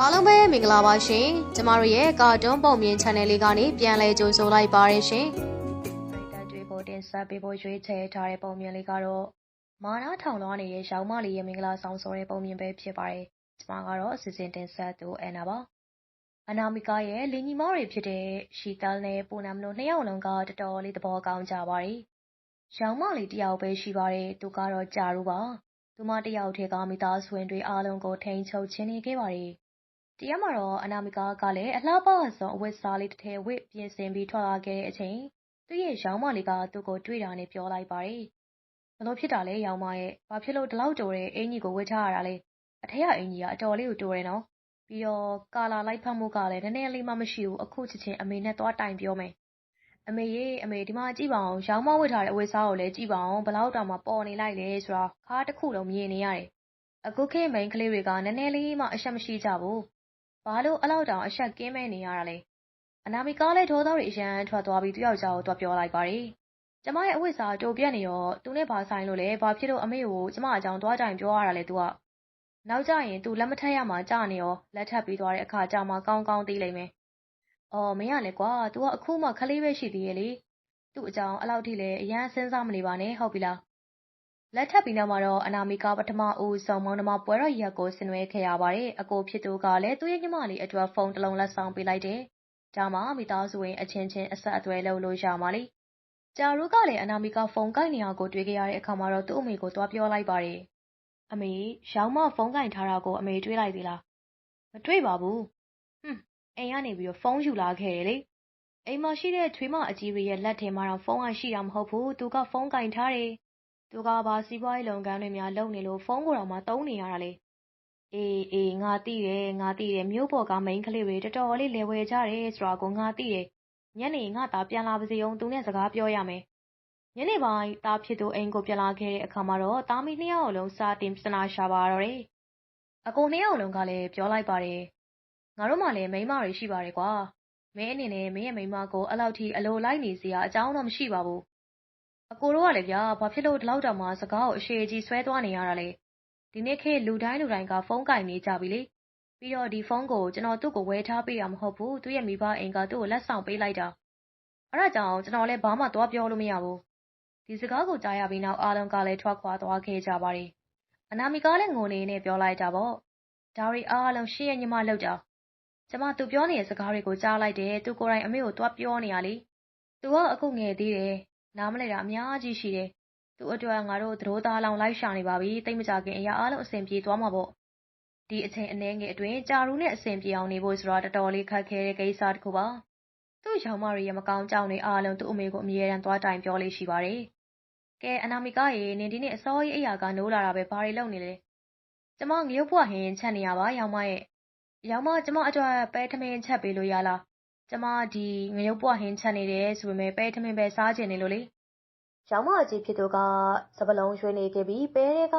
အားလုံးပဲမင်္ဂလာပါရှင်ကျမတို့ရဲ့ကာတွန်းပုံမြင် channel လေးကနေပြန်လည်ကြိုဆိုလိုက်ပါရရှင်တတွေပေါ်တင်ဆက်ပေးဖို့ရွေးချယ်ထားတဲ့ပုံမြင်လေးကတော့မာနာထောင်လွှားနေတဲ့ရောင်မလေးရဲ့မင်္ဂလာဆောင်ဆိုတဲ့ပုံမြင်ပဲဖြစ်ပါတယ်။ကျွန်မကတော့အစီအစဉ်တင်ဆက်သူအန်နာပါ။အနာမီကာရဲ့လင်ညီမတွေဖြစ်တဲ့ရှီတယ်နဲ့ပူနမ်တို့နှစ်ယောက်လုံးကတော်တော်လေးသဘောကောင်းကြပါတယ်။ရောင်မလေးတယောက်ပဲရှိပါတယ်။သူကတော့ကြာရူပါ။သူမတယောက်ထဲကမိသားစုဝင်တွေအားလုံးကိုထိန်ချုပ်ခြင်းနေခဲ့ပါတယ်။ တရက်မှာတော့ အနာမီကာကလည်း အလှပဆုံး အဝတ်စားလေးတစ်ထည်ဝတ် ပြင်ဆင်ပြီး ထွက်လာခဲ့တဲ့အချိန် သူ့ရဲ့ရောင်မလေးက သူ့ကိုတွေ့တာနဲ့ ပြောလိုက်ပါတယ်။ဘလို့ဖြစ်တာလဲရောင်မရဲ့။ဘာဖြစ်လို့ ဒီလောက်တိုတဲ့ အင်ကြီးကို ဝတ်ထားရတာလဲ။အထက်က အင်ကြီးကအတော်လေးကို တိုတယ်နော်။ပြီးတော့ ကာလာလိုက်ဖက်မှုကလည်း နည်းနည်းလေးမှ မရှိဘူး အခုချက်ချင်း အမေနဲ့ သွားတိုင်ပြောမယ်။အမေရေ အမေ ဒီမှာကြည့်ပါအောင်ရောင်မဝတ်ထားတဲ့ အဝတ်စားကိုလည်း ကြည့်ပါအောင်ဘလောက်တောင်မှ ပေါ်နေလိုက်လဲဆိုတာ ခါတစ်ခုလုံး မြင်နေရတယ်။အခုခေတ် မိန်းကလေးတွေက နည်းနည်းလေးမှအဆက်မရှိကြဘူး။ ဘာလို့ အဲ့လောက်တောင်အဆက်ကင်းမဲ့နေရတာလဲ။အနာမီကားလည်း ဒေါသတွေ အရန်ထွက်သွားပြီး သူ့ယောက်ျားကို သွားပြောလိုက်ပါတယ်။ကျမရဲ့အဝတ်စား တိုပြက်နေရောသူနဲ့ဘာဆိုင်လို့လဲ ဘာဖြစ်လို့ အမေကို ကျမအကြောင်း သွားတိုင်ပြောရတာလဲ သူက နောက်ကြရင် သူ လက်မထက်ရမှာကြာနေရော လက်ထပ်ပြီးသွားတဲ့အခါကြာမှ ကောင်းကောင်းသိလိမ့်မယ်။အော် မင်းကလည်းကွာ तू ကအခုမှခလေးပဲ ရှိသေးရဲ့လေ။သူ့အကြောင်း အဲ့လောက်ထိလည်း အရန်စဉ်းစားမနေပါနဲ့ ဟုတ်ပြီလား။ လက်ထပ်ပြီးနောက်မှာတော့ အနာမီကာပထမဦးဆောင်မောင်နှမပွဲတော်ရက်ကို ဆင်နွှဲခဲ့ရပါတယ်။အကိုဖြစ်သူကလည်း သူ့ရဲ့ညီမလေးအတွက် ဖုန်းတစ်လုံး လက်ဆောင်ပေးလိုက်တယ်။ဒါမှ မိသားစုဝင်အချင်းချင်း အဆက်အသွယ်လုပ်လို့ရမှာလေ။ကြာရိုးကလည်း အနာမီကာဖုန်းကိုက်နေရကို တွေ့ခဲ့ရတဲ့အခါမှာတော့ သူ့အမေကို သွားပြောလိုက်ပါတယ်။အမေရောင်မ ဖုန်းကိုင်ထားတာကို အမေတွေးလိုက်သေးလား။မတွေးပါဘူး။ဟွန်း အိမ်ကနေပြီးတော့ဖုန်းယူလာခဲ့တယ်လေ။အိမ်မှာရှိတဲ့ ချွေးမအကြီးတွေရဲ့ လက်ထဲမှာတော့ဖုန်းကရှိတာ မဟုတ်ဘူး။သူက ဖုန်းကိုင်ထားတယ်။ သူက ဘာစီးပွားရေးလုပ်ငန်းတွေများ လုပ်နေလို့ ဖုန်းကိုတော့မှ သုံးနေရတာလေ။အေးအေး ငါသိတယ်ငါသိတယ် မြို့ပေါ်က မိန်းကလေးတွေ တော်တော်လေးလဲဝယ်ကြတယ်ဆိုတာကို ငါသိတယ်။ညနေ ငါသားပြန်လာပါစေအောင်သူနဲ့ စကားပြောရမယ်။ညနေပိုင်း သားဖြစ်သူ အိမ်ကို ပြန်လာခဲ့တဲ့အခါမှာတော့ သားမီးနှစ်ယောက်လုံး စာတင်ပြဿနာ ရှာပါတော့တယ်။အကိုနှစ်ယောက်လုံးကလည်း ပြောလိုက်ပါတယ်။ငါတို့မှလည်း မိန်းမတွေ ရှိပါတယ်ကွာ။မင်းအနေနဲ့ မင်းရဲ့မိန်းမကို အဲ့လောက်ထိ အလိုလိုက်နေစရာ အကြောင်းတော့ မရှိပါဘူး။ အကိုတို့ကလည်းဗျာ ဘာဖြစ်လို့ ဒီလောက်တောင်မှ စကားကို အရှည်ကြီး ဆွဲသွားနေရတာလဲ။ဒီနေ့ခေတ် လူတိုင်းလူတိုင်းက ဖုန်းကင်နေကြပြီလေ။ပြီးတော့ ဒီဖုန်းကို ကျွန်တော် သူ့ကို ဝယ်ထားပေးတာ မဟုတ်ဘူး။သူ့ရဲ့မိဘအိမ်က သူ့ကို လက်ဆောင်ပေးလိုက်တာ။အဲ့ဒါကြောင့် ကျွန်တော်လည်း ဘာမှ သွားပြောလို့ မရဘူး။ဒီစကားကို ကြားရပြီးနောက် အားလုံးကလည်း ထွက်ခွာသွားခဲ့ကြပါတယ်။အနာမီကလည်း ငိုနေနဲ့ ပြောလိုက်တာပေါ့။ဒါရီအားလုံး ရှေ့ရဲ့ညီမလောက်တာ။ကျမ သူပြောနေတဲ့ စကားတွေကို ကြားလိုက်တယ်။သူကိုယ်တိုင် အမေကို သွားပြောနေရလေ။သူက အခု ငယ်သေးတယ်။ နားမလဲတာ အများကြီးရှိတယ်။သူ့အတွက် ငါတို့ သတို့သားလောင်လိုက်ရှာနေပါပြီ။တိတ်မကြခင် အရာအားလုံး အဆင်ပြေသွားမှာပေါ့။ဒီအချိန်အနည်းငယ်အတွင်း ကြာရူနဲ့ အဆင်ပြေအောင်နေဖို့ဆိုတာ တော်တော်လေး ခက်ခဲတဲ့ကိစ္စတစ်ခုပါ။သူ့ရောင်မတွေရဲ့ မကောင်းကြောင်တွေအားလုံး သူ့အမေကို အမြဲတမ်း သွားတိုင်ပြောလေးရှိပါတယ်။ကဲ အနာမီကရေ နင်ဒီနေ့ အစောကြီးအိယာက နိုးလာတာပဲ ဘာတွေလုပ်နေလဲ။ကျမ ငရုတ်ဘွားဟင်း ချက်နေရပါရောင်မရဲ့။ရောင်မ ကျမအတွက် ပဲထမင်းချက်ပေးလို့ရလား။ ကျမ ဒီငရုတ်ဘွားဟင်းချက်နေတယ်ဆိုပေမဲ့ပဲထမင်းပဲစားချင်နေလို့လေ။ရောင်မအကြီးဖြစ်သူက စပလုံးရွှေနေခဲ့ပြီး ပဲတွေက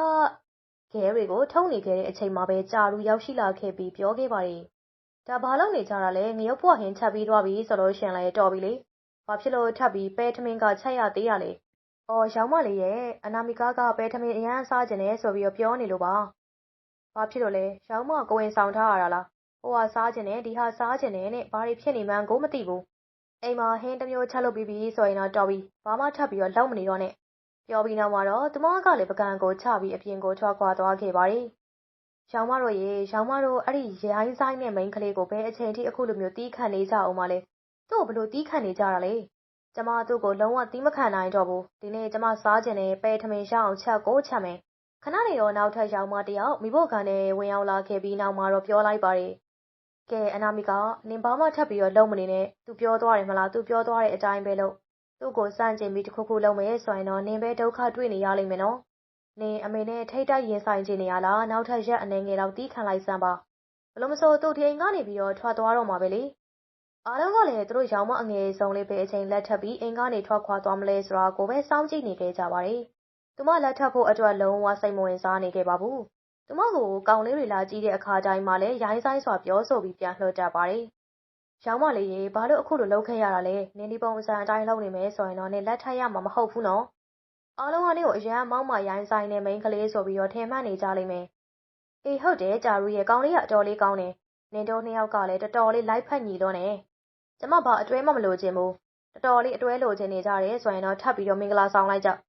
ခဲတွေကို ထုံနေခဲ့တဲ့အချိန်မှာပဲကြာလူရောက်ရှိလာခဲ့ပြီး ပြောခဲ့ပါတယ်။ဒါဘာလို့နေကြတာလဲ ငရုတ်ဘွားဟင်းချက်ပြီးသွားပြီဆိုလို့ရှင်လည်း တော်ပြီလေ။ဘာဖြစ်လို့ ထပ်ပြီး ပဲထမင်းက ချက်ရသေးရလဲ။အော်ရောင်မလေးရဲ့ အနာမီကားက ပဲထမင်းအရန်စားကျင်တယ်ဆိုပြီးတော့ပြောနေလို့ပါ။ဘာဖြစ်လို့လဲရောင်မကိုဝင်ဆောင်ထားရတာလား။ ဟိုဟာစားကျင်တယ်ဒီဟာစားကျင်တယ်နဲ့ဘာတွေဖြစ်နေမှန်းကိုမသိဘူး။အိမ်မှာဟင်းတစ်မျိုးချက်လုပ်ပြီးပြီဆိုရင်တော့တော်ပြီ။ဘာမှထပ်ပြီးတော့လောက်မနေတော့နဲ့။ပြောပြီးနောက်မှာတော့သူမကလည်းပကံကိုချပြီးအပြင်ကိုထွက်ခွာသွားခဲ့ပါတယ်။ရောင်မတို့ရေရောင်မတို့အဲ့ဒီရိုင်းဆိုင်နဲ့မိန်းကလေးကိုဘယ်အချိန်ထိအခုလိုမျိုးတီးခတ်နေကြအောင်မလဲ။သူ့ကိုဘလို့တီးခတ်နေကြတာလဲ။ကျမသူ့ကိုလုံးဝတီးမခံနိုင်တော့ဘူး။ဒီနေ့ကျမစားကျင်တဲ့ပဲထမင်းရအောင်ချက်ကိုချက်မယ်။ခဏနေတော့နောက်ထပ်ရောင်မတယောက်မိဖို့ကန်နဲ့ဝင်ရောက်လာခဲ့ပြီးနောက်မှာတော့ပြောလိုက်ပါတယ်။ ကဲအနာမီကနင်ဘာမှထပ်ပြီးတော့လုံမနေနဲ့။ तू ပြောသွားတယ်မလား။ तू ပြောသွားတဲ့အတိုင်းပဲလုပ်။သူ့ကိုစန့်ကျင်ပြီးတစ်ခုခုလုပ်မယ်ဆိုရင်တော့ နင်ပဲ ဒုက္ခတွေ့နေရလိမ့်မယ်နော်။နင် အမေနဲ့ ထိပ်တိုက်ရင်ဆိုင်ချင်နေရလား။နောက်ထပ် ရက်အနည်းငယ်လောက် သည်းခံလိုက်စမ်းပါ။ဘယ်လိုမဆို သူဒီအိမ်ကနေပြီးတော့ ထွက်သွားတော့မှာပဲလေ။အားလုံးကလည်း သူတို့ရောင်မအငယ်ဆုံးလေး ဘယ်အချိန်လက်ထပ်ပြီး အိမ်ကနေထွက်ခွာသွားမလဲဆိုတာကိုပဲ စောင့်ကြည့်နေခဲ့ကြပါတယ်။သူမလက်ထပ်ဖို့အတွက် လုံးဝစိတ်မဝင်စားနေခဲ့ပါဘူး။ သူမကိုကောင်လေးတွေလာကြည့်တဲ့အခါတိုင်းမှာလည်းရိုင်းစိုင်းစွာပြောဆိုပြီးပြန်လွှတ်တတ်ပါတယ်။ရောင်မလေးရေဘာလို့အခုလိုလုပ်ခဲ့ရတာလဲ။နင်ဒီပုံစံအတိုင်းလုပ်နေမယ်ဆိုရင်တော့နင်လက်ထပ်ရမှာမဟုတ်ဘူးနော်။အားလုံးကနင့်ကိုအရန်မောက်မာရိုင်းဆိုင်တဲ့မိန်းကလေးဆိုပြီးတော့ထင်မှတ်နေကြလိမ့်မယ်။အေးဟုတ်တယ်ကြာရူရဲ့ကောင်လေးကအတော်လေးကောင်းတယ်နင်တို့နှစ်ယောက်ကလည်းတော်တော်လေးလိုက်ဖက်ညီလွန်းနေ။ကျမဘာအတွဲမှမလိုချင်ဘူး။တော်တော်လေးအတွဲလိုချင်နေကြတယ်ဆိုရင်တော့ထပ်ပြီးတော့မင်္ဂလာဆောင်လိုက်ကြ။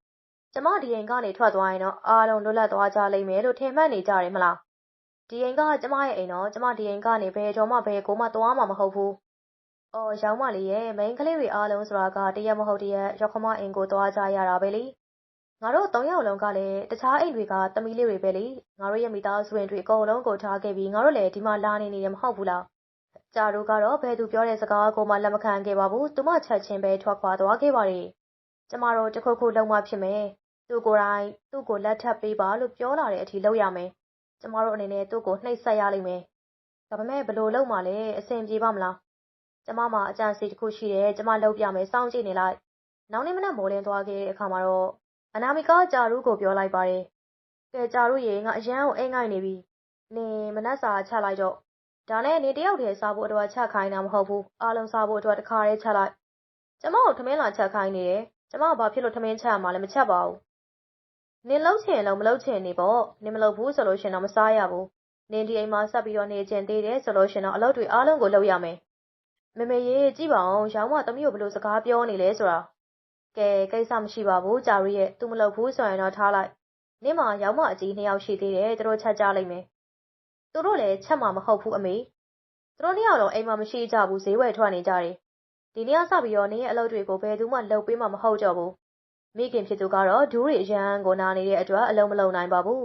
ကျမဒီအိမ်ကနေထွက်သွားရင်တော့အားလုံးလွတ်လပ်သွားကြလိမ့်မယ်လို့ထင်မှတ်နေကြတယ်မလား။ဒီအိမ်ကကျမရဲ့အိမ်တော့ကျမဒီအိမ်ကနေဘယ်တော့မှဘယ်ကိုမှသွားမှာမဟုတ်ဘူး။အော်ရောင်းမလေးရဲ့မိန်းကလေးတွေအားလုံးဆိုတာကတရက်မဟုတ်တရက်ရောက်ခမအိမ်ကိုသွားကြရတာပဲလေ။ငါတို့သုံးယောက်လုံးကလည်းတခြားအိမ်တွေကသမီးလေးတွေပဲလေ။ငါတို့ရဲ့မိသားစုဝင်တွေအကုန်လုံးကိုထားခဲ့ပြီးငါတို့လည်းဒီမှာလာနေနေတယ်မဟုတ်ဘူးလား။ကြာတို့ကတော့ဘယ်သူပြောတဲ့စကားကိုမှလက်မခံခဲ့ပါဘူး။သူမချက်ချင်းပဲထွက်ခွာသွားခဲ့ပါတယ်။ကျမတို့တစ်ခုခုလုံးမဖြစ်မယ်။ သူကိုယ်တိုင်သူ့ကိုလက်ထပ်ပေးပါလို့ပြောလာတဲ့အထိလုပ်ရမယ်။ကျမတို့အနေနဲ့သူ့ကိုနှိပ်စက်ရလိမ့်မယ်။ဒါပေမဲ့ဘယ်လိုလုပ်မှလဲအဆင်ပြေပါမလား။ကျမမှာအကြံစီတစ်ခုရှိတယ်ကျမလုပ်ပြမယ်စောင့်ကြည့်နေလိုက်။နောက်နေ့မနက်မိုးလင်းသွားခဲ့တဲ့အခါမှာတော့အနာမီကာကြာရူးကိုပြောလိုက်ပါတယ်။ကဲကြာရူးရေငါအရန်ကိုအိမ်ငိုက်နေပြီ။နင်မနက်စာချက်လိုက်တော့ဒါနဲ့နေတယောက်တည်းစားဖို့အတွက်ချက်ခိုင်းတာမဟုတ်ဘူးအားလုံးစားဖို့အတွက်တစ်ခါတည်းချက်လိုက်ကျမကိုထမင်းလာချက်ခိုင်းနေတယ်ကျမကဘာဖြစ်လို့ထမင်းချက်ရမှာလဲမချက်ပါဘူး နင်လှုပ်ချင်လို့မလှုပ်ချင်နေပေါ့နင်မလှုပ်ဘူးဆိုလို့ရှင်တော့မစားရဘူးနင်ဒီအိမ်မှာဆက်ပြီးတော့နေချင်သေးတယ်ဆိုလို့ရှင်တော့အလုပ်တွေအားလုံးကိုလုပ်ရမယ်မမေရေကြည့်ပါအောင်ရောင်းမသမီးကိုဘယ်လိုစကားပြောနေလဲဆိုတာကဲကိစ္စမရှိပါဘူးဂျာရီရဲ့သူမလုပ်ဘူးဆိုရင်တော့ထားလိုက်နင့်မှာရောင်းမအကြီးနှစ်ယောက်ရှိသေးတယ်သူတို့ချက်ကြလိမ့်မယ်သူတို့လည်းချက်မှာမဟုတ်ဘူးအမေသူတို့နှစ်ယောက်လုံးအိမ်မှာမရှိကြဘူးဈေးဝယ်ထွက်နေကြတယ်ဒီနေ့ကစပြီးတော့နင်းရဲ့အလုပ်တွေကိုဘယ်သူမှလုပ်ပေးမှမဟုတ်တော့ဘူး မိခင်ဖြစ်သူကတော့ ဒူးရီအရန်ကိုနာနေတဲ့အတွက် အလုံးမလုံးနိုင်ပါဘူး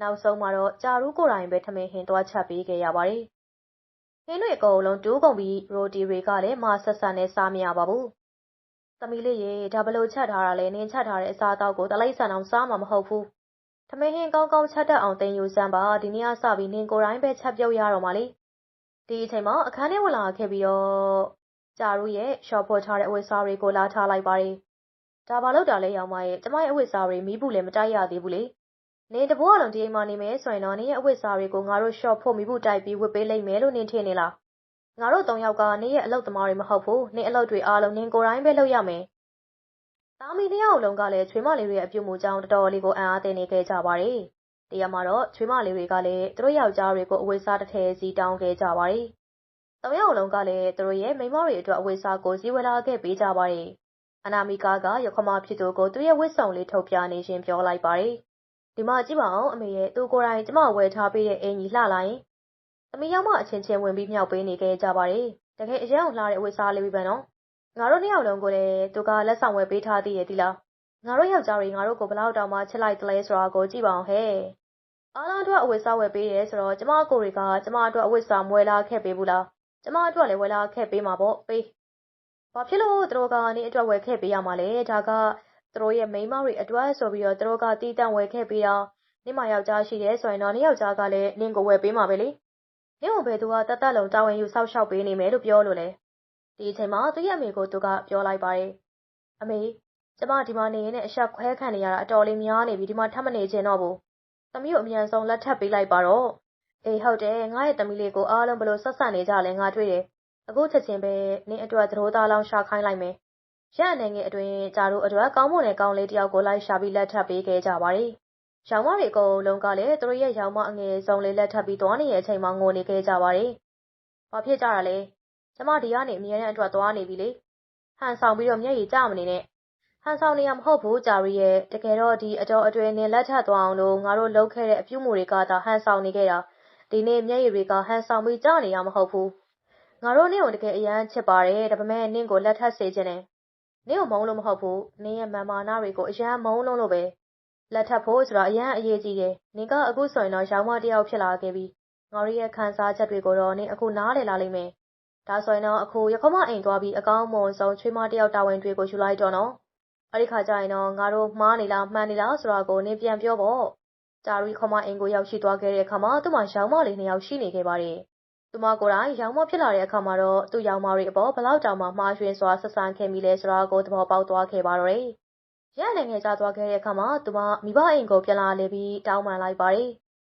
နောက်ဆုံးမှာတော့ကြာရူးကိုယ်တိုင်ပဲ ထမင်းဟင်းသွားချက်ပေးခဲ့ရပါတယ် ဟင်းတွေအကုန်လုံးတူးကုန်ပြီး ရိုတီတွေကလည်းမဆက်ဆက်နဲ့ စားမရပါဘူး သမီးလေးရေ ဒါဘလို့ချက်ထားတာလဲ နင်းချက်ထားတဲ့အစားအသောက်ကိုတလိုက်ဆန်အောင် စားမှာမဟုတ်ဘူး ထမင်းဟင်းကောင်းကောင်းချက်တတ်အောင်တင်ယူစမ်းပါ ဒီနေ့ကစပြီး နင်ကိုယ်တိုင်ပဲ ချက်ပြုတ်ရတော့မှာလေ ဒီအချိန်မှာ အခန်းထဲဝင်လာခဲ့ပြီးတော့ကြာရူရဲ့ရှော့ဖို့ထားတဲ့ အဝတ်စားတွေကို လာထားလိုက်ပါတယ် ဒါဘာလို့တာလဲရောင်မရဲ့ကျမရဲ့အဝတ်စားတွေမီးဘူးလည်းမတိုက်ရသေးဘူးလေနင်တဘောလုံးဒီအိမ်မှာနေမယ်ဆိုရင်တော့နင်ရဲ့အဝတ်စားတွေကိုငါတို့ရှော့ဖို့မီးဘူးတိုက်ပြီးဝတ်ပေးလိုက်မယ်လို့နင်ထင်နေလားငါတို့သုံးယောက်ကနင်ရဲ့အလုပ်သမားတွေမဟုတ်ဘူးနင်အလုပ်တွေအားလုံးနင်ကိုယ်တိုင်ပဲလုပ်ရမယ်သားမီးနှစ်ယောက်လုံးကလည်းချွေးမလေးတွေရဲ့အပြုတ်မှုကြောင့်တော်တော်လေးကိုအံ့အားသင့်နေခဲ့ကြပါတယ်။တရားမှာတော့ချွေးမလေးတွေကလည်းသူတို့ယောက်ျားတွေကိုအဝတ်စားတစ်ထည်စီတောင်းခဲ့ကြပါတယ်။သုံးယောက်လုံးကလည်းသူတို့ရဲ့မိန်းမတွေအတွက်အဝတ်စားကိုစီဝယ်လာခဲ့ပေးကြပါတယ်။ အနာမီကာကရခမဖြစ်သူကို သူ့ရဲ့ဝတ်စုံလေးထုတ်ပြနေရှင်ပြောလိုက်ပါတယ်။ဒီမှာကြည့်ပါအောင်အမေရဲ့ သူကိုယ်တိုင် ကျမဝယ်ထားပေးတဲ့ အင်ကြီးလှလိုက်။သမီးယောက်မအချင်းချင်း ဝင်ပြီးမြောက်ပေးနေခဲ့ကြပါတယ်။တကယ်အရင်ကလှတဲ့အဝတ်စားလေးပဲ နော်။ငါတို့နှစ်ယောက်လုံးကိုလည်း သူက လက်ဆောင်ဝယ်ပေးထားသေးရဲ့ဒီလား။ငါတို့ယောက်ျားတွေ ငါတို့ကိုဘလောက်တောင်မှ ချစ်လိုက်တလဲဆိုတာကို ကြည့်ပါအောင်ဟဲ့။အားလုံးအတွက် အဝတ်စားဝယ်ပေးတယ်ဆိုတော့ ကျမကိုယ်တွေက ကျမအတွက် အဝတ်စားမွေလာခဲ့ပေးဘူးလား။ကျမအတွက်လည်း ဝယ်လာခဲ့ပေးမှာပေါ့ ပေး။ ဘာဖြစ်လို့သူတို့ကနေအတွက်ဝယ်ခဲ့ပေးရမှာလဲ။ဒါကသူတို့ရဲ့မိန်းမတွေအတွက်ဆိုပြီးတော့သူတို့ကတီးတန့်ဝယ်ခဲ့ပေးတာ။နင့်မှာယောက်ျားရှိတယ်ဆိုရင်တော့နင့်ယောက်ျားကလည်းနင့်ကိုဝယ်ပေးမှာပဲလေ။နင့်ကိုဘယ်သူကတတ်တတ်လုံးတာဝန်ယူစောက်ရှောက်ပေးနေမယ်လို့ပြောလို့လဲ။ဒီအချိန်မှာသူ့ရဲ့အမေကိုသူကပြောလိုက်ပါတယ်။အမေကျမဒီမှာနေရင်လည်းအဆက်ခွဲခံနေရတာအတော်လေးများနေပြီဒီမှာထပ်မနေချင်တော့ဘူး။သမီးကိုအမြန်ဆုံးလက်ထပ်ပေးလိုက်ပါတော့။အေးဟုတ်တယ်ငါရဲ့သမီးလေးကိုအားလုံးဘလို့ဆက်ဆံနေကြလဲငါတွေ့တယ်။ အခုချက်ချင်းပဲနင်းအတွက်သရိုးသားလောင်းရှာခိုင်းလိုက်မယ်။ရအနေငယ်အတွင်းဂျာတို့အတွက်ကောင်းမွန်တဲ့ကောင်းလေးတယောက်ကိုလိုက်ရှာပြီးလက်ထပ်ပေးခဲ့ကြပါတယ်။ရောင်မတွေအကုန်လုံးကလည်းသူတို့ရဲ့ရောင်မအငယ်ဆုံးလေးလက်ထပ်ပြီးသွားနေတဲ့အချိန်မှာငိုနေခဲ့ကြပါတယ်။ဘာဖြစ်ကြတာလဲ။ကျမဒီကနေအမြဲတမ်းအတွက်သွားနေပြီလေ။ဟန်ဆောင်ပြီးတော့မျက်ရည်ကျမနေနဲ့ဟန်ဆောင်နေရမဟုတ်ဘူးဂျာရီရဲ့တကယ်တော့ဒီအတော်အတွင်းနင်လက်ထပ်သွားအောင်လို့ငါတို့လုပ်ခဲ့တဲ့အပြုမှုတွေကသာဟန်ဆောင်နေခဲ့တာဒီနေ့မျက်ရည်တွေကဟန်ဆောင်ပြီးကျနေရမဟုတ်ဘူး ငါတို့နင့်ကိုတကယ်အရန်ချစ်ပါတယ်ဒါပေမဲ့နင့်ကိုလက်ထပ်စေခြင်းနဲ့နင့်ကိုမုန်းလို့မဟုတ်ဘူးနင့်ရဲ့မာမာနာတွေကိုအရန်မုန်းလုံးလို့ပဲလက်ထပ်ဖို့ဆိုတာအရန်အရေးကြီးတယ်နင်ကအခုဆိုရင်တော့ရောင်မတယောက်ဖြစ်လာခဲ့ပြီငါတို့ရဲ့ခံစားချက်တွေကိုတော့နင်အခုနားလည်လာလိမ့်မယ်ဒါဆိုရင်တော့အခုရခမအိမ်သွားပြီးအကောင်းမွန်ဆုံးချွေးမတယောက်တာဝန်တွေကိုယူလိုက်တော့နော်အဲ့ဒီခါကျရင်တော့ငါတို့မှားနေလားမှန်နေလားဆိုတာကိုနင်ပြန်ပြောပေါ့ဂျာရီခမအိမ်ကိုရောက်ရှိသွားခဲ့တဲ့အခါမှာသူ့မှာရောင်မလေးနှစ်ယောက်ရှိနေခဲ့ပါတယ် သူမကိုယ်တိုင် ရောင်မဖြစ်လာတဲ့အခါမှာတော့ သူ့ရောင်မတွေအပေါ်ဘလောက်တောင်မှ မှားယွင်းစွာ ဆက်ဆံခဲ့မိလဲဆိုတာကို သဘောပေါက်သွားခဲ့ပါတော့တယ် ရန်နိုင်ငံကြသွားခဲ့တဲ့အခါမှာ သူမ မိဘအိမ်ကို ပြန်လာလေပြီး တောင်းပန်လိုက်ပါတယ်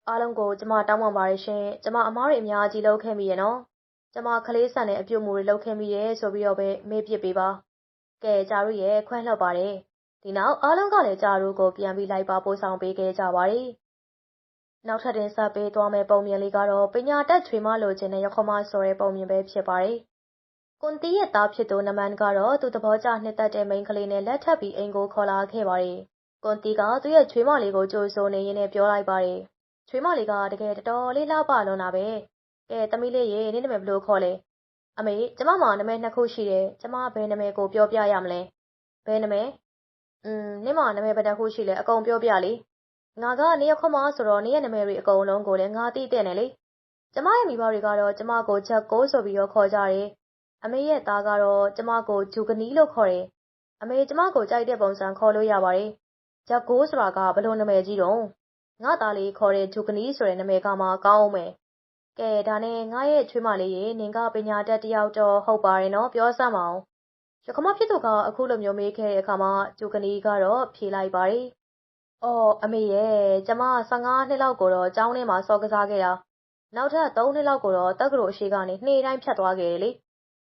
အားလုံးကို ကျမတောင်းပန်ပါတယ်ရှင်ကျမ အမားတွေ အများကြီးလုပ်ခဲ့မိရဲ့နော် ကျမ ကလေးဆန်တဲ့ အပြုတ်မှုတွေ လုပ်ခဲ့မိရဲ့ဆိုပြီးတော့ပဲ မေးပြစ်ပေးပါ ကဲကြာတို့ရဲ့ခွဲလှုပ်ပါတယ် ဒီနောက် အားလုံးကလည်းကြာတို့ကို ပြန်ပြီး လိုက်ပါပို့ဆောင်ပေးခဲ့ကြပါတယ် နောက်ထပ်တင်ဆက်ပေးသွားမယ့် ပုံမြင်လေးကတော့ ပညာတတ်ချွေမလိုချင်တဲ့ရခမဆိုတဲ့ ပုံမြင်ပဲဖြစ်ပါတယ်။ကွန်တီရဲ့သားဖြစ်သူ နမန်ကတော့ သူ့သဘောကျနှစ်သက်တဲ့ မိန်းကလေးနဲ့ လက်ထပ်ပြီး အိမ်ကိုခေါ်လာခဲ့ပါတယ်။ကွန်တီကသူ့ရဲ့ချွေမလေးကို ကြိုဆိုနေရင်းနဲ့ ပြောလိုက်ပါတယ်။ချွေမလေးက တကယ် တော်တော်လေး လှပလွန်တာပဲ။ကဲ သမီးလေးရေ နင်းနာမည်ဘယ်လိုခေါ်လဲ။အမေ ကျမမှာ နာမည်နှစ်ခုရှိတယ်။ကျမ ဘယ်နာမည်ကို ပြောပြရမလဲ။ဘယ်နာမည်။อืมနင်းမှာ နာမည်ဘယ်နှခုရှိလဲ အကုန်ပြောပြလေ။ ငါက နေရခမဆိုတော့ နေရဲ့နာမည်တွေ အကုန်လုံးကိုလည်း ငါသိတဲ့နဲ့လေ။ကျမရဲ့မိဘတွေကတော့ ကျမကိုချက်ကိုဆိုပြီးတော့ ခေါ်ကြတယ်။အမေရဲ့သားကတော့ ကျမကို ဂျူကနီလို့ခေါ်တယ်။အမေ ကျမကို ကြိုက်တဲ့ပုံစံ ခေါ်လို့ရပါတယ်။ဂျက်ကိုဆိုတာကဘလို့နာမည်ကြီးတော့ငါသားလေးခေါ်တဲ့ ဂျူကနီဆိုတဲ့ နာမည်ကမှ ကောင်းအောင်မယ်။ကဲ ဒါနဲ့ ငါရဲ့ချွေးမလေးရေ နင်က ပညာတတ်တယောက်တော့ ဟုတ်ပါတယ်နော် ပြောစမ်းပါအောင်။ရခမဖြစ်သူက အခုလိုမျိုး မေးခဲ့တဲ့အခါမှာ ဂျူကနီကတော့ ဖြေလိုက်ပါတယ်။ အော် အမေရဲ့ကျမ15နှစ်လောက်ကိုတော့ ကျောင်းထဲမှာစော်ကစားခဲ့တာ။နောက်ထပ်3နှစ်လောက်ကိုတော့ တက္ကသိုလ်အရှိကနေနှေးတိုင်း ဖြတ်သွားခဲ့တယ်လေ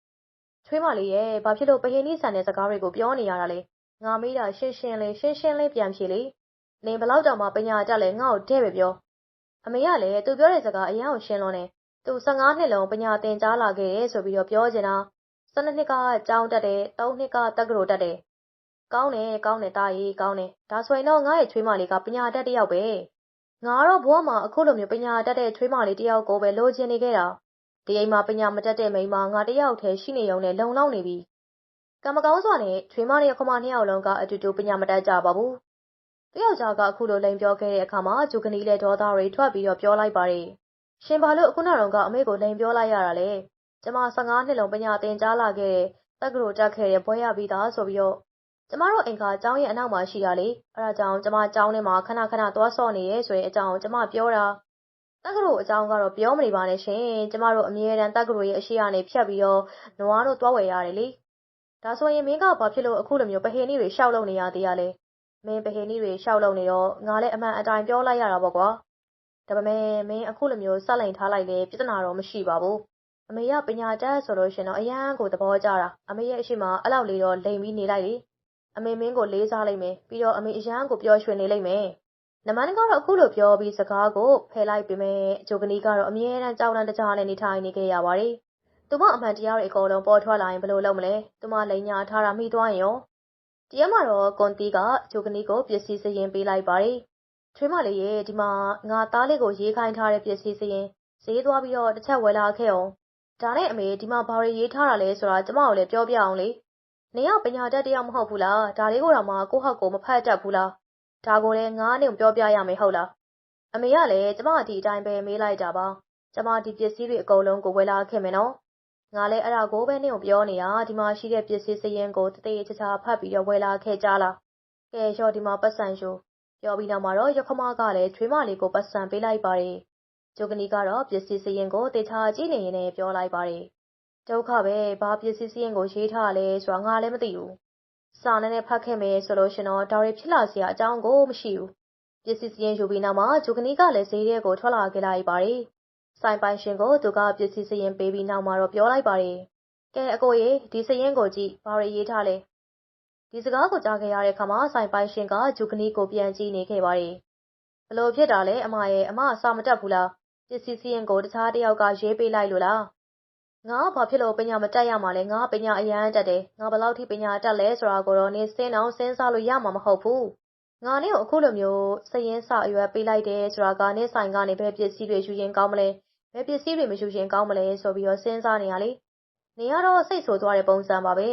။ချွေးမလေးရဲ့ဘာဖြစ်လို့ ပဟင်းနီးဆန်တဲ့ စကားတွေကို ပြောနေရတာလဲ။ငါမေးတာ ရှင်းရှင်းလေး ရှင်းရှင်းလေး ပြန်ဖြေလေ။နင်ဘလောက်တောင်မှ ပညာတတ်လဲ ငါ့ကို တဲ့ပဲပြော။အမေကလည်း သူပြောတဲ့စကား အရန်ကို ရှင်းလွန်းတယ်။သူ15နှစ်လုံး ပညာသင်ကြားလာခဲ့တယ်ဆိုပြီးတော့ ပြောချင်တာ။12နှစ်က ကျောင်းတက်တယ်၊3နှစ်က တက္ကသိုလ်တက်တယ်။ ကောင်းတယ်ကောင်းတယ်သားရေကောင်းတယ်။ဒါဆိုရင်တော့ငါ့ရဲ့ချွေးမလေးကပညာတတ်တယောက်ပဲ။ငါတော့ဘဝမှာအခုလိုမျိုးပညာတတ်တဲ့ချွေးမလေးတယောက်ကိုပဲလိုချင်နေခဲ့တာ။ဒီအိမ်မှာပညာမတတ်တဲ့မိန်းမငါတယောက်တည်းရှိနေရုံနဲ့လုံလောက်နေပြီ။ကံမကောင်းစွာနဲ့ချွေးမလေးခမနှစ်ယောက်လုံးကအတူတူပညာမတတ်ကြပါဘူး။သူယောက်ျားကအခုလိုလိန်ပြောခဲ့တဲ့အခါမှာဂျူကနီလည်းဒေါသတွေထွက်ပြီးတော့ပြောလိုက်ပါတယ်။ရှင်ဘာလို့အခုနောက်တော့ကအမေကိုလိန်ပြောလိုက်ရတာလဲ။ကျမ15နှစ်လုံးပညာသင်ကြားလာခဲ့တဲ့တက္ကသိုလ်တက်ခဲ့တဲ့ဘွဲရပြီးသားဆိုပြီးတော့ ကျမတို့အိမ်ကကျောင်းရဲ့အနောက်မှာရှိတာလေအဲဒါကြောင့်ကျမကျောင်းထဲမှာခဏခဏသွားဆော့နေရဲဆိုရင်အကြောင်းကျမပြောတာတက္ကသိုလ်အကြောင်းကတော့ပြောမနေပါနဲ့ရှင်ကျမတို့အမြဲတမ်းတက္ကသိုလ်ရဲ့အရှိကနေဖြတ်ပြီးတော့နွားတို့သွားဝယ်ရတယ်လေဒါဆိုရင်မင်းကဘာဖြစ်လို့အခုလိုမျိုးပဟေနီတွေရှောက်လုံနေရသေးရလဲမင်းပဟေနီတွေရှောက်လုံနေတော့ငါလည်းအမှန်အတိုင်းပြောလိုက်ရတာပေါ့ကွာဒါပေမဲ့မင်းအခုလိုမျိုးစက်လိန်ထားလိုက်လေပြဿနာတော့မရှိပါဘူးအမေကပညာတတ်ဆိုလို့ရှင်တော့အရန်ကိုသဘောကျတာအမေရဲ့အရှိမအဲ့လောက်လေးတော့လိန်ပြီးနေလိုက်လေ အမေမင်းကိုလေးစားလိုက်မယ်ပြီးတော့အမေအရန်ကိုပျော်ရွှင်နေလိမ့်မယ်နမန်ကတော့အခုလိုပြောပြီးစကားကိုဖယ်လိုက်ပေမဲ့ဂျိုကနီကတော့အမြဲတမ်းကြောက်လန့်တကြားနဲ့နေထိုင်နေခဲ့ရပါတယ်သူမအမှန်တရားတွေအကုန်လုံးပေါ်ထွက်လာရင်ဘယ်လိုလုပ်မလဲသူမလိန်ညာထားတာမိသွားရင်ရောတရားမှာတော့ကွန်တီကဂျိုကနီကိုပစ္စည်းစရင်ပေးလိုက်ပါတယ်ထွေးမလေးရဲ့ဒီမှာငါသားလေးကိုရေးခိုင်းထားတဲ့ပစ္စည်းစရင်ဈေးသွားပြီးတော့တစ်ချက်ဝယ်လာခဲ့အောင်ဒါနဲ့အမေဒီမှာဘာတွေရေးထားတာလဲဆိုတာကျမကိုလည်းပြောပြအောင်လေ နေရပညာတတ်တယောက်မဟုတ်ဘူးလားဒါလေးကိုတော့မှကိုဟောက်ကိုမဖတ်တတ်ဘူးလားဒါကိုလည်းငါးနေပြောပြရမယ်ဟုတ်လားအမေကလည်းကျမဒီအတိုင်းပဲမေးလိုက်တာပါကျမဒီပစ္စည်းတွေအကုန်လုံးကိုဝယ်လာခဲ့မယ်နော်ငါလည်းအဲ့ဒါကိုပဲနေကိုပြောနေတာဒီမှာရှိတဲ့ပစ္စည်းစရင်ကိုတသေးချာချာဖတ်ပြီးတော့ဝယ်လာခဲ့ကြလားကဲရော့ဒီမှာပတ်စံရှိုးပြောပြီးနောက်မှာတော့ရခမကလည်းချွေးမလေးကိုပတ်စံပေးလိုက်ပါတယ်ဂျိုကနီကတော့ပစ္စည်းစရင်ကိုတေချာကြည့်နေရင်လည်းပြောလိုက်ပါတယ် ဒုက္ခပဲဘာပစ္စည်းစရင်ကိုရေးထားလဲဆိုတာငါလည်းမသိဘူးစာနဲ့နဲ့ဖတ်ခဲ့မယ်ဆိုလို့ရှင်တော့ဒါတွေဖြစ်လာစရာအကြောင်းကိုမရှိဘူးပစ္စည်းစရင်ယူပြီးနောက်မှာဂျိုကနီကလည်းဈေးထဲကိုထွက်လာခဲ့လိုက်ပါတယ်ဆိုင်ပိုင်ရှင်ကိုသူကပစ္စည်းစရင်ပေးပြီးနောက်မှာတော့ပြောလိုက်ပါတယ်ကဲအကိုရေဒီစရင်ကိုကြည့်ဘာတွေရေးထားလဲဒီစကားကိုကြားခဲ့ရတဲ့အခါမှာဆိုင်ပိုင်ရှင်ကဂျူကနီကိုပြန်ကြည့်နေခဲ့ပါတယ်ဘလို့ဖြစ်တာလဲအမရဲ့အမစာမတက်ဘူးလားပစ္စည်းစရင်ကိုတခြားတယောက်ကရေးပေးလိုက်လို့လား ငါဘာဖြစ်လို့ပညာမတက်ရမှာလဲငါပညာအရန်တက်တယ်ငါဘယ်လောက်ထိပညာတက်လဲဆိုတာကိုတော့နေစင်းအောင်စဉ်းစားလို့ရမှာမဟုတ်ဘူးငါနဲ့အခုလိုမျိုးစရင်စအရွယ်ပေးလိုက်တယ်ဆိုတာကနေဆိုင်ကနေဘယ်ပစ္စည်းတွေယူရင်ကောင်းမလဲဘယ်ပစ္စည်းတွေမယူရင်ကောင်းမလဲဆိုပြီးတော့စဉ်းစားနေရလေနေရတော့စိတ်ဆိုးသွားတဲ့ပုံစံပါပဲ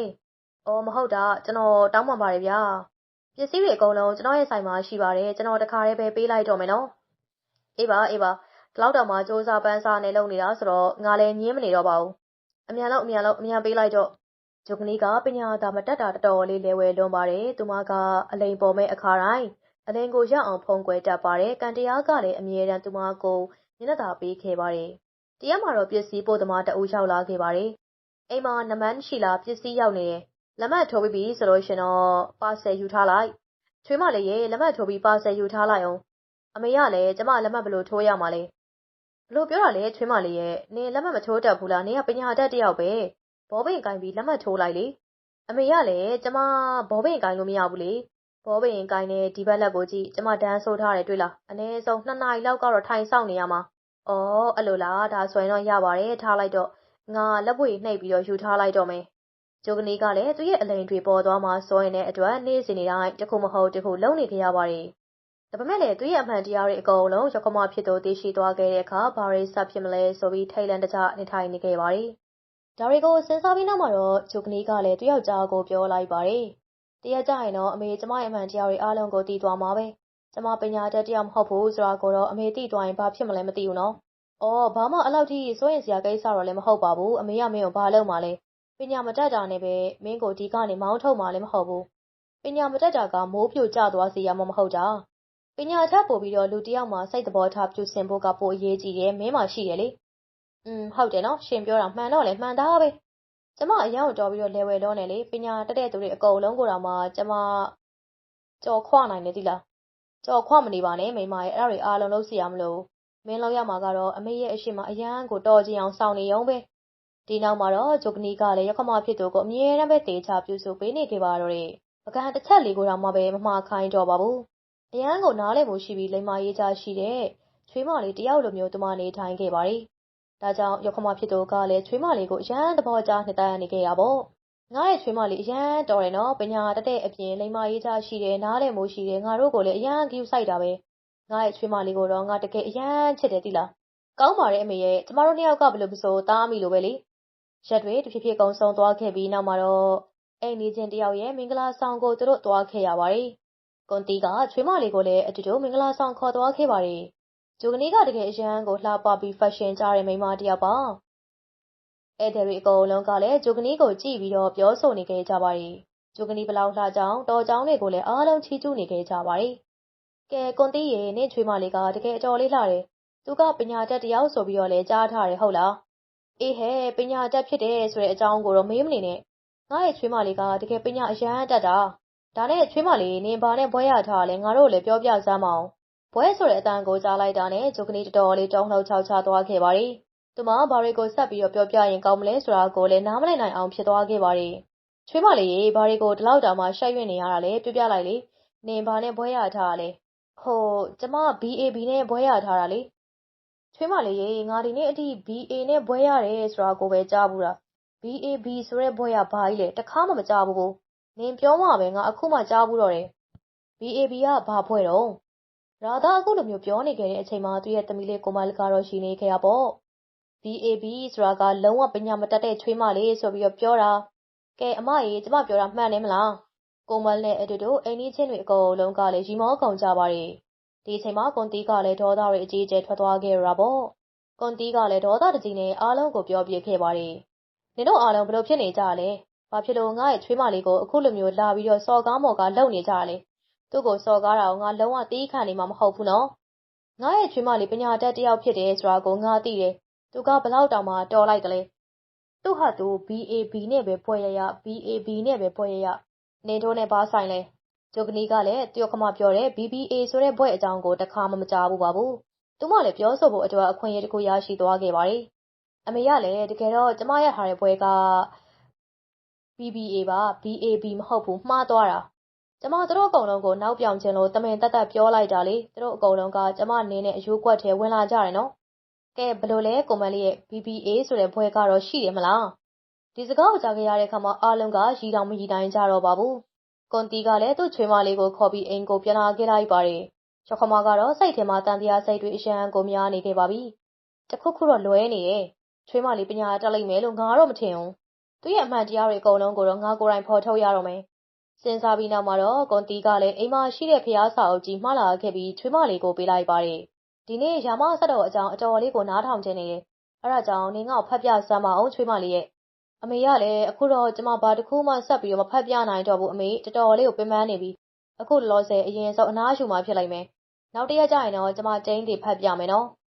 အော်မဟုတ်တာကျွန်တော်တောင်းပန်ပါတယ်ဗျာပစ္စည်းတွေအကုန်လုံးကျွန်တော်ရဲ့ဆိုင်မှာရှိပါတယ်ကျွန်တော်တခါတည်းပဲပေးလိုက်တော့မယ်နော်အေးပါအေးပါ ဒီလောက်တော့မှစ조사ပန်းစားနေလုံနေတာဆိုတော့ငါလည်းညင်းမနေတော့ပါဘူးအမြန်လို့အမြန်လို့အမြန်ပေးလိုက်တော့ဂျိုကနီကပညာသာမတက်တာတော်တော်လေးလဲဝဲလွန်ပါတယ်သူမကအလိန်ပေါ်မဲ့အခါတိုင်းအလိန်ကိုရအောင်ဖုံးကွယ်တတ်ပါတယ်ကန်တရားကလည်းအမြဲတမ်းသူမကိုမျက်နှာသာပေးခဲ့ပါတယ်တရားမှာတော့ပစ္စည်းပို့သမားတအူရောက်လာခဲ့ပါတယ်အိမ်မှာနမန်းရှိလာပစ္စည်းရောက်နေတယ်လက်မှတ်ထိုးပြီးပြီဆိုလို့ရှင်တော့ပါဆယ်ယူထားလိုက်ချွေးမလေးရေလက်မှတ်ထိုးပြီးပါဆယ်ယူထားလိုက်အောင်အမေကလည်းကျမလက်မှတ်ဘလို့ထိုးရမှာလဲ ဘလို့ပြောတာလဲချွေးမလေးရဲ့နင်လက်မှတ်မထိုးတတ်ဘူးလားနင်ကပညာတတ်တယောက်ပဲဘောပင်ကင်ပြီးလက်မှတ်ထိုးလိုက်လေအမေကလည်းကျမဘောပင်ကင်လို့မရဘူးလေဘောပင်ကိုင်းနဲ့ဒီဘက်လက်ကိုကြည့်ကျမဒန်းဆိုးထားတယ်တွေ့လားအနည်းဆုံး2နာရီလောက်ကတော့ထိုင်ဆောင်နေရမှာ။အော်အဲ့လိုလားဒါဆိုရင်တော့ရပါတယ်ထားလိုက်တော့ငါလက်ပွေနှိပ်ပြီးတော့ယူထားလိုက်တော့မယ်။ဂျိုကနီကလည်းသူ့ရဲ့အလိန်တွေပေါ်သွားမှစိုးရင်တဲ့အတွက်နေ့စဉ်နေ့တိုင်းတစ်ခုမဟုတ်တစ်ခုလုံနေကြရပါတယ်။ ဒါပေမဲ့လည်းသူ့ရဲ့အမှန်တရားတွေအကုန်လုံးရကမဖြစ်သူသိရှိသွားခဲ့တဲ့အခါဘာတွေဆက်ဖြစ်မလဲဆိုပြီးထိတ်လန့်တကြနေထိုင်နေခဲ့ပါတယ်။ဒါတွေကိုစဉ်းစားပြီးနောက်မှာတော့ဂျိုကနီကလည်းသူ့ယောက်ျားကိုပြောလိုက်ပါတယ်။တရက်ကြရင်တော့အမေကျမရဲ့အမှန်တရားတွေအားလုံးကိုသိသွားမှာပဲ။ကျမပညာတတ်တရားမဟုတ်ဘူးဆိုတာကိုတော့အမေသိသွားရင်ဘာဖြစ်မလဲမသိဘူးနော်။အော်ဘာမှအဲ့လောက်ထိစိုးရင်စရာကိစ္စတော့လည်းမဟုတ်ပါဘူး။အမေကမင်းကိုဘာလုပ်မှလဲ။ပညာမတတ်တာနဲ့ပဲမင်းကိုဒီကနေမောင်းထုတ်မှလည်းမဟုတ်ဘူး။ပညာမတတ်တာကမိုးပြိုကျသွားစေရမှာမဟုတ်တာ။ ပညာထပ်ပို့ပြီးတော့ လူတစ်ယောက်မှာ စိတ်သဘောထားပြုစင်ဖို့က ပိုအရေးကြီးတယ်။မင်းမှရှိတယ်လေ။อืม ဟုတ်တယ်နော် ရှင်ပြောတာ မှန်တော့လေမှန်သားပဲ။ကျမ အရန်ကို တော်ပြီးတော့လဲဝယ်လုံးနေလေ ပညာတတ်တဲ့သူတွေ အကုန်လုံးကိုတော့မှ ကျမကြော်ခွနိုင်တယ်သီလား။ကြော်ခွမနေပါနဲ့ မိမရဲ့အဲ့ဒါတွေအားလုံး လုံးစီရမလို့မင်းလောက်ရမှာကတော့ အမေရဲ့အရှိမအရန်ကို တော်ကြည်အောင်စောင့်နေရုံပဲ။ဒီနောက်မှာတော့ ဂျိုကနီကလည်းရခမဖြစ်သူကို အမြဲတမ်းပဲတေချာပြုစုပေးနေခဲ့ပါတော့တယ်။ပကံတစ်ချက်လေးကိုတော့မှပဲ မမှားခိုင်းတော့ပါဘူး။ အရန်ကို နားလည်မှုရှိပြီး လိမ္မာရေးချရှိတဲ့ ချွေးမလေးတယောက်လိုမျိုးတမနေထိုင်ခဲ့ပါတယ်။ဒါကြောင့်ရခမဖြစ်သူကလည်း ချွေးမလေးကို အရန်သဘောကျ နှစ်သက်နေခဲ့ရပေါ့။ငါရဲ့ ချွေးမလေး အရန်တော်တယ်နော် ပညာတတ်တဲ့အပြင် လိမ္မာရေးချရှိတယ် နားလည်မှုရှိတယ် ငါတို့ကိုလည်း အရန်ကြည့်ဆိုင်တာပဲ။ငါရဲ့ ချွေးမလေးကိုတော့ ငါ တကယ် အရန်ချစ်တယ်တိလား။ကောင်းပါတယ် အမေရဲ့ ကျမတို့နှစ်ယောက်က ဘယ်လိုမဆို သားအမိလိုပဲလေ။ရက်တွေ တဖြည်းဖြည်းကုံဆုံးသွားခဲ့ပြီး နောက်မှာတော့ အိမ်နေချင်းတယောက်ရဲ့ မင်္ဂလာဆောင်ကို သူတို့ သွားခဲ့ရပါတယ်။ ကွန်တီက ချွေးမလေးကိုလည်းအတူတူ မင်္ဂလာဆောင်ခေါ်သွားခဲ့ပါတယ်။ဂျိုကနီကတကယ်အရန်ကို လှပပြီး ဖက်ရှင်ကြတဲ့ မိန်းမတစ်ယောက်ပါ။ဧည့်သည်တွေအကုန်လုံးကလည်း ဂျိုကနီကိုကြည့်ပြီးတော့ ပြောဆိုနေခဲ့ကြပါတယ်။ဂျိုကနီဘလောက်လှကြောင်း တော်ကြောင်းတွေကိုလည်း အားလုံးချီးကျူးနေခဲ့ကြပါတယ်။ကဲ ကွန်တီရဲ့နင့်ချွေးမလေးက တကယ်အတော်လေးလှတယ်။သူက ပညာတတ်တယောက်ဆိုပြီးတော့လည်း ကြားထားတယ် ဟုတ်လား။အေးဟဲ့ ပညာတတ်ဖြစ်တယ်ဆိုတဲ့အကြောင်းကိုတော့ မေးမနေနဲ့။ငါရဲ့ချွေးမလေးက တကယ်ပညာအရန်တတ်တာ။ ဒါနဲ့ချွေးမလေးနင်ဘာနဲ့ဘွဲရထားလဲငါတို့လည်းပြောပြစမ်းမအောင်။ဘွဲဆိုတဲ့အတန်ကိုကြားလိုက်တာနဲ့ဂျိုကနီတော်တော်လေးတုံးလှုပ်ချောက်ချသွားခဲ့ပါတယ်။သူမဘာတွေကိုဆက်ပြီးတော့ပြောပြရင်ကောင်းမလဲဆိုတာကိုလည်းနားမလည်နိုင်အောင်ဖြစ်သွားခဲ့ပါတယ်။ချွေးမလေးရေဘာတွေကိုဒီလောက်တောင်မှရှိုက်ရွံ့နေရတာလဲပြပြလိုက်လေ။နင်ဘာနဲ့ဘွဲရထားတာလဲ။ဟိုကျမ BAB နဲ့ဘွဲရထားတာလေ။ချွေးမလေးရေငါဒီနေ့အထိ BA နဲ့ဘွဲရတယ်ဆိုတာကိုပဲကြားဘူးတာ။ BAB ဆိုတဲ့ဘွဲရဘာကြီးလဲတခါမှမကြားဘူးကို။ နင်ပြောမှပဲ ငါအခုမှ ကြားဘူးတော့တယ်။ BAB က ဘာဘွဲတော့။ရာသာအခုလိုမျိုး ပြောနေခဲ့တဲ့အချိန်မှာ သူ့ရဲ့သမီးလေး ကိုမလေးကတော့ရှိနေခဲ့ရပေါ့။ BAB ဆိုတာက လုံးဝပညာမတတ်တဲ့ ချွေးမလေး ဆိုပြီးတော့ပြောတာ။ကဲ အမရေ ကျမပြောတာ မှန်တယ်မလား။ကိုမလနဲ့အတူတူ အိမ်နီးချင်းတွေ အကုန်လုံးကလည်းရီမောကုန်ကြပါတယ်။ဒီအချိန်မှာ ကွန်တီကလည်း ဒေါသတွေ အကြီးအကျယ် ထွက်သွားခဲ့ရတာပေါ့။ကွန်တီကလည်း ဒေါသတကြီးနဲ့ အားလုံးကို ပြောပြခဲ့ပါတယ်။နင်တို့အားလုံးဘလို့ဖြစ်နေကြလဲ။ ဘာဖြစ်လို့ငါ့ရဲ့ချွေးမလေးကိုအခုလိုမျိုးလာပြီးတော့စော်ကားမော်ကားလုပ်နေကြလဲ။သူ့ကိုစော်ကားတာကိုငါလုံးဝတီးခံနေမှာမဟုတ်ဘူးနော်။ငါရဲ့ချွေးမလေးပညာတတ်တယောက်ဖြစ်တယ်ဆိုတာကိုငါသိတယ်။သူကဘလောက်တောင်မှတော်လိုက်တယ်လေ။သူ့ဟာသူ BAB နဲ့ပဲပွဲရရ BAB နဲ့ပဲပွဲရရနင်တို့နဲ့ဘာဆိုင်လဲ။ဂျိုကနီကလည်းတယောက်ခမပြောတဲ့ BBA ဆိုတဲ့ဘွဲ့အကြောင်းကိုတခါမှမကြားဘူးပါဘူး။သူမလည်းပြောဆိုဖို့အတွက်အခွင့်အရေးတစ်ခုရရှိသွားခဲ့ပါတယ်။အမေကလည်းတကယ်တော့ကျမရထားတဲ့ဘွဲက BBA ပါ BAB မဟုတ်ဘူးမှားသွားတာ။ကျမတို့အကုန်လုံးကိုနောက်ပြောင်ခြင်းလို့တမင်တက်တက်ပြောလိုက်တာလေ။တို့အကုန်လုံးကကျမနေနဲ့အယိုးကွက်ထဲဝင်လာကြတယ်နော်။ကဲဘလို့လဲကိုမလေးရဲ့ BBA ဆိုတဲ့ဘွဲကတော့ရှိတယ်မလား။ဒီစကားကိုကြားခဲ့ရတဲ့အခါမှာအားလုံးကရီတောင်မရီတိုင်းကြတော့ပါဘူး။ကွန်တီကလည်းသူ့ချွေးမလေးကိုခေါ်ပြီးအိမ်ကိုပြန်လာခဲ့လိုက်ပါတယ်။ချော်ခမကတော့စိတ်ထဲမှာတန်တရားစိတ်တွေအရှမ်းကိုများနေခဲ့ပါပြီ။တခုခုတော့လွဲနေတယ်။ချွေးမလေးပညာတက်လိုက်မယ်လို့ငါတော့မထင်ဘူး။ သူ့ရဲ့အမှန်တရားတွေအကုန်လုံးကိုတော့ငါကိုယ်တိုင်ဖော်ထုတ်ရတော့မယ်။စဉ်းစားပြီးနောက်မှာတော့ကွန်တီကလည်းအိမ်မှာရှိတဲ့ဖျားစာအုပ်ကြီးမှားလာခဲ့ပြီးချွေးမလေးကိုပေးလိုက်ပါတယ်။ဒီနေ့ရာမဆက်တော်အကြောင်းအတော်လေးကိုနားထောင်ခြင်းနေတယ်။အဲဒါကြောင့်နင်ငါ့ကိုဖတ်ပြစမ်းမအောင်ချွေးမလေးရဲ့။အမေကလည်းအခုတော့ကျမဘာတစ်ခုမှဆက်ပြီးတော့မဖတ်ပြနိုင်တော့ဘူးအမေတော်တော်လေးကိုပင်ပန်းနေပြီ။အခုလောလောဆယ်အရင်ဆုံးအနားယူမှဖြစ်လိုက်မယ်။နောက်တစ်ရက်ကျရင်တော့ကျမကျင်းတွေဖတ်ပြမယ်နော်။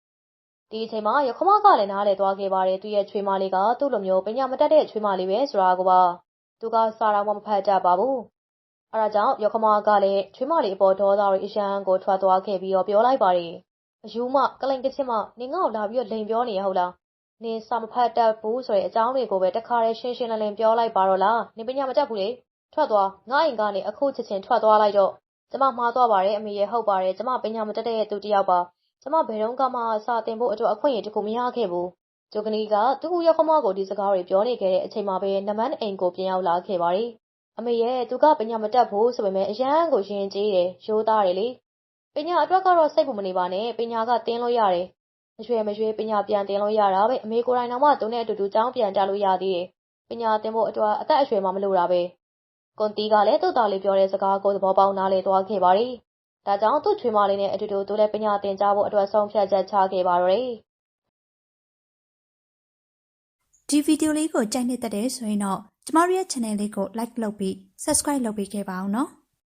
ဒီအချိန်မှာရခမကလည်း နားလည်သွားခဲ့ပါတယ် သူ့ရဲ့ချွေးမလေးက သူ့လိုမျိုး ပညာမတတ်တဲ့ ချွေးမလေးပဲ ဆိုတာကိုပါ။သူက စာတော်မှမဖတ်တတ်ပါဘူး။အဲဒါကြောင့်ရခမကလည်း ချွေးမလေးအပေါ် ဒေါသတွေ အရန်ကို ထွက်သွားခဲ့ပြီးတော့ပြောလိုက်ပါတယ်။အယူမကလိန်ကချစ်မ နင်ငါ့ကို လာပြီးတော့လိန်ပြောနေရဟုတ်လား။နင် စာမဖတ်တတ်ဘူးဆိုတဲ့ အကြောင်းတွေကိုပဲ တခါတည်း ရှင်းရှင်းလင်းလင်း ပြောလိုက်ပါတော့လား။နင်ပညာမတတ်ဘူးလေ။ထွက်သွား ငါ့အိမ်ကနေ အခုချက်ချင်း ထွက်သွားလိုက်တော့ ကျမ မှားသွားပါတယ် အမေရဲ့ဟုတ်ပါတယ် ကျမ ပညာမတတ်တဲ့သူတစ်ယောက်ပါ ကျမဘယ်တော့မှ စာသင်ဖို့အတွက် အခွင့်အရေးတစ်ခုမရခဲ့ဘူး ဂျိုကနီက သူ့ရောက်ခမကို ဒီစကားတွေ ပြောနေခဲ့တဲ့အချိန်မှာပဲ နမန်းအိမ်ကို ပြန်ရောက်လာခဲ့ပါတယ် အမေရဲ့ သူက ပညာမတတ်ဘူးဆိုပေမဲ့အရန်ကိုရင်ကျေးတယ် ရိုးသားတယ်လေ ပညာအတွက်ကတော့ စိတ်ပူမနေပါနဲ့ ပညာကတင်းလို့ရတယ်မရွှေမရွှေပညာပြန်တင်လို့ရတာပဲ အမေကိုယ်တိုင်တော့မှ သူနဲ့အတူတူကြောင်းပြန်တက်လို့ရသေးတယ် ပညာသင်ဖို့အတွက် အသက်အရွယ်မှ မလိုတာပဲ ကွန်တီကလည်း သူ့သားလေးပြောတဲ့စကားကို သဘောပေါက်နားလည်သွားခဲ့ပါတယ် ဒါကြောင့်သူ့ချွေမလေးနဲ့အတူတူသူလည်းပညာသင်ကြားဖို့အတွက်ဆုံးဖြတ်ချက်ချခဲ့ပါတော့တယ်ဒီဗီဒီယိုလေးကိုကြိုက်နှစ်သက်တယ်ဆိုရင်တော့ကျမတို့ရဲ့ channel လေးကို like လုပ်ပြီး subscribe လုပ်ပေးခဲ့ပါအောင်နော်